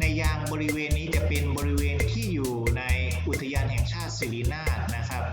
ในยางบริเวณนี้จะเป็นบริเวณที่อยู่ในอุทยานแห่งชาติสิรินาถนะครับ